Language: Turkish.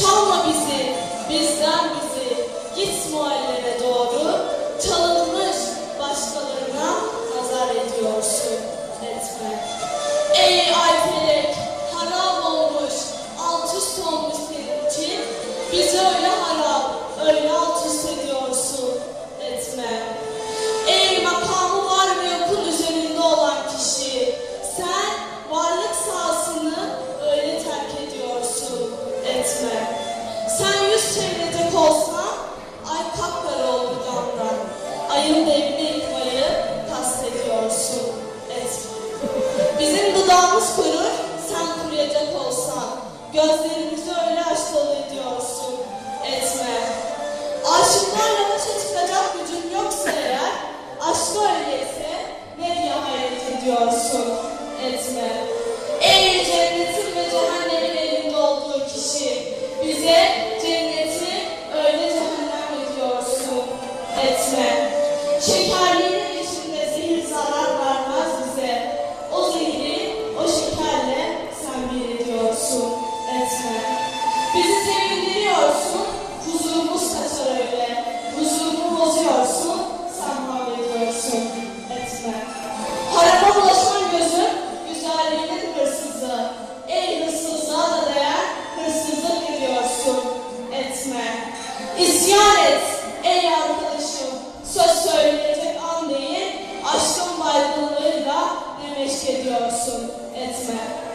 Çalma bizi, bizden bizi, git muallime doğru, çalınmış başkalarına nazar ediyorsun, etme. Ey Ayfelek, harap olmuş, alt üst olmuş senin için, biz öyle harap, öyle alt üst çevirecek olsam ay kapkara oldu gamdan. Ayın devrini yıkmayı kastediyorsun etme. Bizim dudağımız kurur, sen kuruyacak olsan. Gözlerimizi öyle aşk dolu ediyorsun etme. Aşıklarla başa çıkacak gücün yoksa eğer, aşkı öyleyse nereye hayret ediyorsun etme. Ey cennetin ve cehennemin elinde olduğu kişi bize etme. Şekerlerin içinde zehir zarar vermez bize. O zehri o şekerle sen bir ediyorsun. Etme. Bizi sevindiriyorsun. Huzurumuz kaçar öyle. Huzurumu bozuyorsun. Sen mahvediyorsun. Etme. Harama bulaşan gözün güzelliğinin hırsızı. Ey hırsızlığa da değer hırsızlık ediyorsun. Etme. İsyan et. Ey arkadaşım söz söyleyecek an değil aşkın baygınlığıyla ne meşk ediyorsun etme.